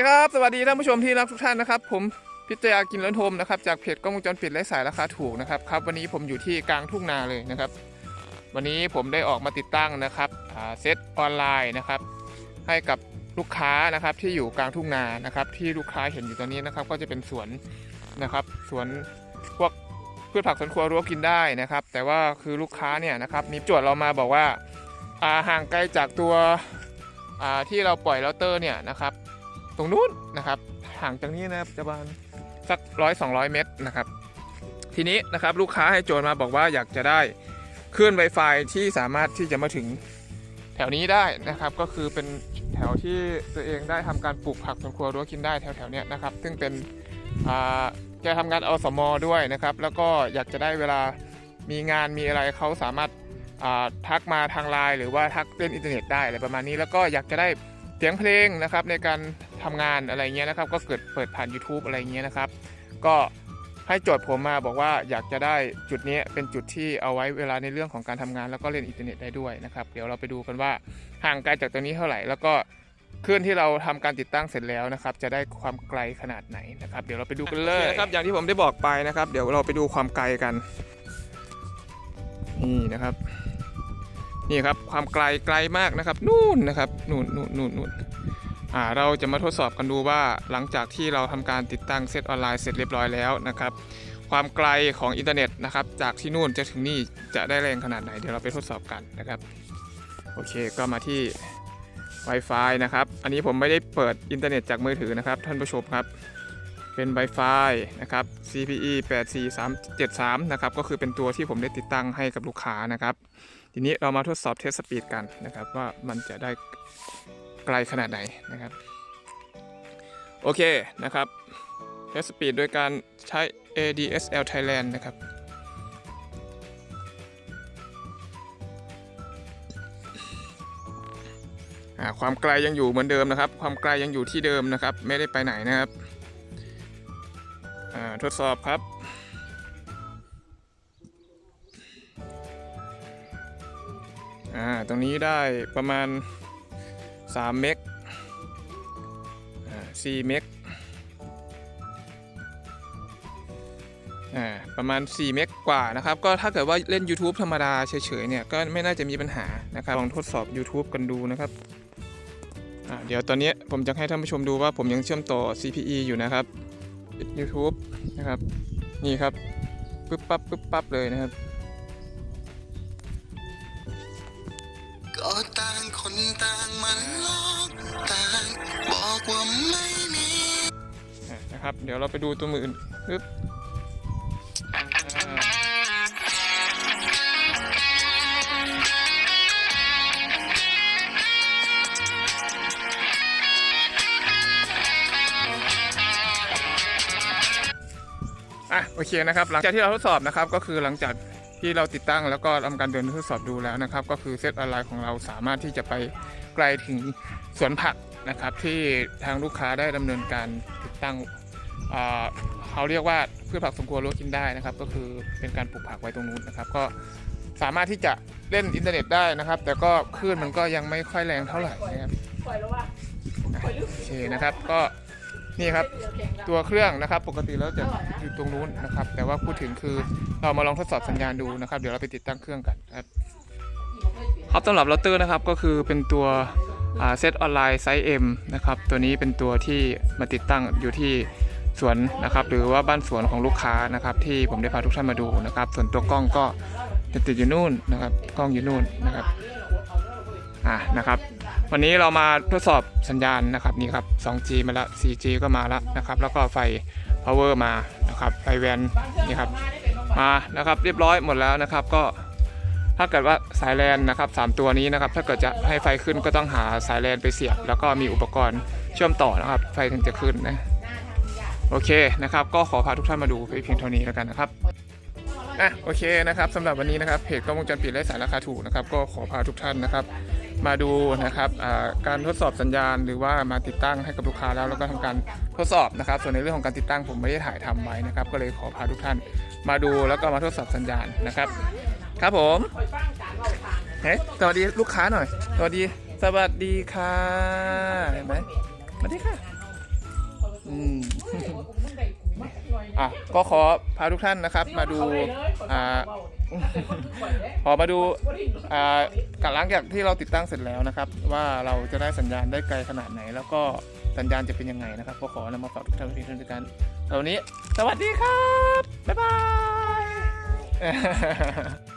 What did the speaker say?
ดีครับ สวัสดีท่านผู้ชมที่รักทุกท่านนะครับ ผมพิจยากินล้นโทมนะครับจากเพจกล้องวงจรปิดและสายราคาถูกนะครับครับวันนี้ผมอยู่ที่กลางทุ่งนาเลยนะครับ วันนี้ผมได้ออกมาติดตั้งนะครับเซตออนไลน์นะครับ ให้กับลูกค้านะครับที่อยู่กลางทุ่งนานะครับ ที่ลูกค้าเห็นอยู่ตอนนี้นะครับ ก็จะเป็นสวนนะครับสวนพวกพืชผักสวนครัวรั้วกินได้นะครับ แต่ว่าคือลูกค้าเนี่ยนะครับมีจทย์เรามาบอกว่าห่างไกลจากตัวที่เราปล่อยเราเตอร์เนี่ยนะครับ ตรงนู้นนะครับห่างจากนี้นะครับจะประมาณสักร้อยสองร้อยเมตรนะครับ ทีนี้นะครับลูกค้าให้โจทย์มาบอกว่าอยากจะได้คลื่น Wi-Fi ที่สามารถที่จะมาถึงแถวนี้ได้นะครับ ก็คือเป็นแถวที่ตัวเองได้ทำการปลูกผักสวนครัวรั้วกินได้แถวๆเนี้ยนะครับ ซึ่งเป็นอ่าแกทำงานอสมด้วยนะครับ แล้วก็อยากจะได้เวลามีงานมีอะไรเขาสามารถทักมาทางไลน์หรือว่าทักเล่นอินเทอร์เน็ตได้อะไรประมาณนี้ แล้วก็อยากจะได้เสียงเพลงนะครับในการ ทำงานอะไรเงี้ยนะครับ ก็เกิดเปิดผ่าน YouTube อะไรเงี้ยนะครับ ก็ให้โจทย์ผมมาบอกว่าอยากจะได้จุดนี้เป็นจุดที่เอาไว้เวลาในเรื่องของการทำงาน แล้วก็เล่นอินเทอร์เน็ตได้ด้วยนะครับ เดี๋ยวเราไปดูกันว่าห่างไกลจากตรงนี้เท่าไหร่ แล้วก็เคลื่นที่เราทำการติดตั้งเสร็จแล้วนะครับ จะได้ความไกลขนาดไหนนะครับ เดี๋ยวเราไปดูกันเลยนะครับ อย่างที่ผมได้บอกไปนะครับ เดี๋ยวเราไปดูความไกลกันนี่นะครับ นี่ครับความไกลไกลมากนะครับ นู่นนะครับ นู่นนู่นนู่นนู่น เราจะมาทดสอบกันดูว่าหลังจากที่เราทำการติดตั้งเซตออนไลน์เสร็จเรียบร้อยแล้วนะครับ ความไกลของอินเทอร์เน็ตนะครับ จากที่นู่นจะถึงนี่จะได้แรงขนาดไหนเดี๋ยวเราไปทดสอบกันนะครับโอเคก็มาที่ Wi-Fi นะครับ อันนี้ผมไม่ได้เปิดอินเทอร์เน็ตจากมือถือนะครับ ท่านผู้ชมครับ เป็น Wi-Fi นะครับ CPE 84373 นะครับ ก็คือเป็นตัวที่ผมได้ติดตั้งให้กับลูกค้านะครับ ทีนี้เรามาทดสอบเทสสปีดกันนะครับ ว่ามันจะได้ ไกลขนาดไหนนะครับโอเคนะครับเทสสปีดโดยการใช้ ADSL Thailand นะครับ ความไกลยังอยู่เหมือนเดิมนะครับ ความไกลยังอยู่ที่เดิมนะครับ ไม่ได้ไปไหนนะครับ ทดสอบครับ ตรงนี้ได้ประมาณ 3 เมกอ่า4เมกประมาณ 4 เมกกว่านะครับ ก็ถ้าเกิดว่าเล่น YouTube ธรรมดาเฉยๆเนี่ย ก็ไม่น่าจะมีปัญหานะครับ ลองทดสอบ YouTube กันดูนะครับเดี๋ยวตอนนี้ผมจะให้ท่านผู้ชมดูว่าผมยังเชื่อมต่อ CPE อยู่นะครับ YouTube นะครับ นี่ครับปึ๊บปั๊บปึ๊บปั๊บเลยนะครับ ก็ต่างคนต่างมันลอกต่างบอกว่าไม่มีนะครับ เดี๋ยวเราไปดูตัวมืออื่นปึ๊บอะโอเคนะครับ หลังจากที่เราทดสอบนะครับก็คือหลังจาก ที่เราติดตั้งแล้วก็ทำการเดินทดสอบดูแล้วนะครับ ก็คือเซตออนไลน์ของเราสามารถที่จะไปไกลถึงสวนผักนะครับ ที่ทางลูกค้าได้ดำเนินการติดตั้งเขาเรียกว่าพืชผักสวนควรั้วกินได้นะครับ ก็คือเป็นการปลูกผักไว้ตรงนู้นนะครับ ก็สามารถที่จะเล่นอินเทอร์เน็ตได้นะครับ แต่ก็คลื่นมันก็ยังไม่ค่อยแรงเท่าไหร่นะครับปล่อยแล้วว่ะอะโอเคนะครับก็ นี่ครับตัวเครื่องนะครับปกติแล้วจะอยู่ตรงนู้นนะครับ แต่ว่าพูดถึงคือเรามาลองทดสอบสัญญาณดูนะครับ เดี๋ยวเราไปติดตั้งเครื่องกันครับครับสำหรับเราเตอร์นะครับก็คือเป็นตัวเซตออนไลน์ไซส์ M นะครับตัวนี้เป็นตัวที่มาติดตั้งอยู่ที่สวนนะครับ หรือว่าบ้านสวนของลูกค้านะครับ ที่ผมได้พาทุกท่านมาดูนะครับ ส่วนตัวกล้องก็จะติดอยู่นู่นนะครับ กล้องอยู่นู่นนะครับอ่านะครับ วันนี้เรามาทดสอบสัญญาณนะครับนี่ครับ 2G มาแล้ว 4G ก็มาแล้วนะครับ แล้วก็ไฟ power มานะครับไฟแวนนี่ครับมานะครับเรียบร้อยหมดแล้วนะครับ ก็ถ้าเกิดว่าสายแลนนะครับสามตัวนี้นะครับ ถ้าเกิดจะให้ไฟขึ้นก็ต้องหาสายแลนไปเสียบ แล้วก็มีอุปกรณ์เชื่อมต่อนะครับ ไฟถึงจะขึ้นนะโอเคนะครับ ก็ขอพาทุกท่านมาดูเพียงเท่านี้แล้วกันนะครับอะโอเคนะครับสำหรับวันนี้นะครับเพจกล้องวงจรปิดและสายราคาถูกนะครับ ก็ขอพาทุกท่านนะครับ มาดูนะครับการทดสอบสัญญาณหรือว่ามาติดตั้งให้กับลูกค้าแล้วแล้วก็ทำการทดสอบนะครับ ส่วนในเรื่องของการติดตั้งผมไม่ได้ถ่ายทำไว้นะครับ ก็เลยขอพาทุกท่านมาดูแล้วก็มาทดสอบสัญญาณนะครับ ครับผมเฮ้ยสวัสดีลูกค้าหน่อย สวัสดีสวัสดีค่ะเห็นไหมสวัสดีค่ะอืมอะก็ขอพาทุกท่านนะครับ มาดูอ่า พอมาดูอ่ากับหลังจากที่เราติดตั้งเสร็จแล้วนะครับ ว่าเราจะได้สัญญาณได้ไกลขนาดไหน แล้วก็สัญญาณจะเป็นยังไงนะครับ ก็ขอนำมาฝากทุกท่านเพียงเท่านี้กันตอนนี้ สวัสดีครับ บ๊ายบาย